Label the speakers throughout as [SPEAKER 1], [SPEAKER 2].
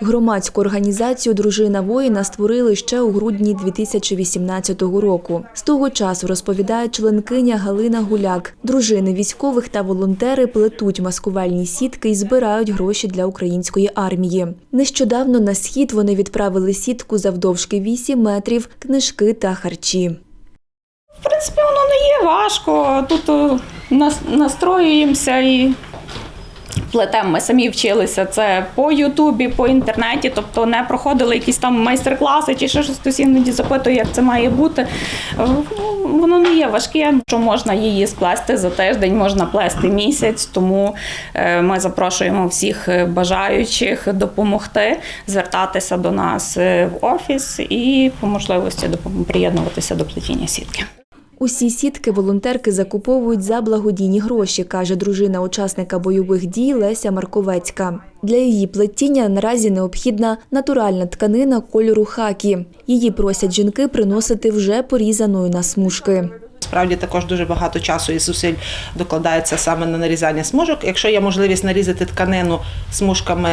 [SPEAKER 1] Громадську організацію Дружина воїна створили ще у грудні 2018 року. З того часу розповідає членкиня Галина Гуляк. Дружини військових та волонтери плетуть маскувальні сітки і збирають гроші для української армії. Нещодавно на схід вони відправили сітку завдовжки 8 метрів, книжки та харчі.
[SPEAKER 2] В принципі, воно не є важко. Тут настроюємося і плетемо. Ми самі вчилися це по Ютубі, по інтернеті, тобто не проходили якісь там майстер-класи чи ще щось іноді запитує, як це має бути. Ну, Воно не є важке, що можна її сплести за тиждень, можна плести місяць. Тому е, ми запрошуємо всіх е, бажаючих допомогти, звертатися до нас е, в офіс і по можливості приєднуватися до плетіння сітки.
[SPEAKER 1] Усі сітки волонтерки закуповують за благодійні гроші, каже дружина учасника бойових дій Леся Марковецька. Для її плетіння наразі необхідна натуральна тканина кольору хакі. Її просять жінки приносити вже порізаною на смужки.
[SPEAKER 3] Справді також дуже багато часу і зусиль докладається саме на нарізання смужок. Якщо є можливість нарізати тканину смужками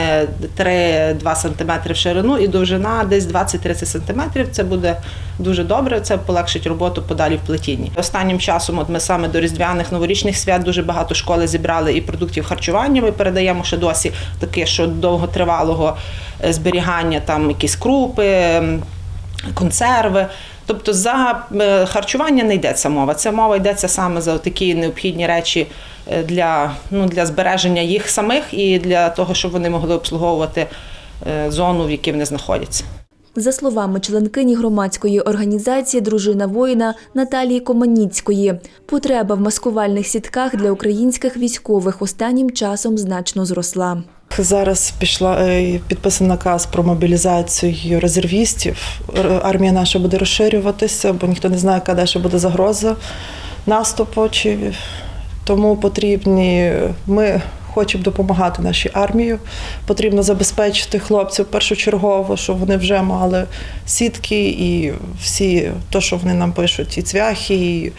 [SPEAKER 3] 3-2 см в ширину і довжина десь 20-30 см, це буде дуже добре. Це полегшить роботу подалі в плетінні. Останнім часом, от ми саме до різдвяних новорічних свят дуже багато школи зібрали і продуктів харчування. Ми передаємо ще досі таке, що довготривалого е, зберігання, там якісь крупи. консерви. Тобто за е, харчування не йдеться мова. Це мова йдеться саме за такі необхідні речі е, для, ну, для збереження їх самих і для того, щоб вони могли обслуговувати е, зону, в якій вони знаходяться.
[SPEAKER 1] За словами членкині громадської організації Дружина воїна Наталії Команіцької, потреба в маскувальних сітках для українських військових останнім часом значно зросла.
[SPEAKER 4] Зараз пішла е, підписаний наказ про мобілізацію резервістів. Армія наша буде розширюватися, бо ніхто не знає, яка далі буде загроза наступу. Чи... Тому потрібні ми хочемо допомагати нашій армії. Потрібно забезпечити хлопців першочергово, щоб вони вже мали сітки і всі, то, що вони нам пишуть, і цвяхи. І...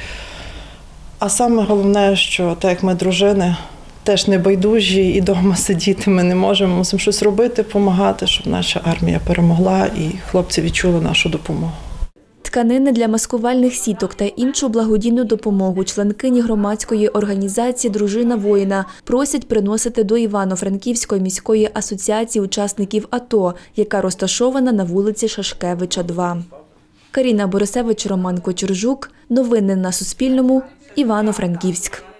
[SPEAKER 4] А саме головне, що так як ми дружини, теж не байдужі і вдома сидіти ми не можемо. Мусимо щось робити, допомагати, щоб наша армія перемогла і хлопці відчули нашу допомогу.
[SPEAKER 1] Тканини для маскувальних сіток та іншу благодійну допомогу членкині громадської організації Дружина воїна просять приносити до Івано-Франківської міської асоціації учасників АТО, яка розташована на вулиці Шашкевича, 2. Каріна Борисевич, Роман Кочержук. Новини на Суспільному. Івано-Франківськ.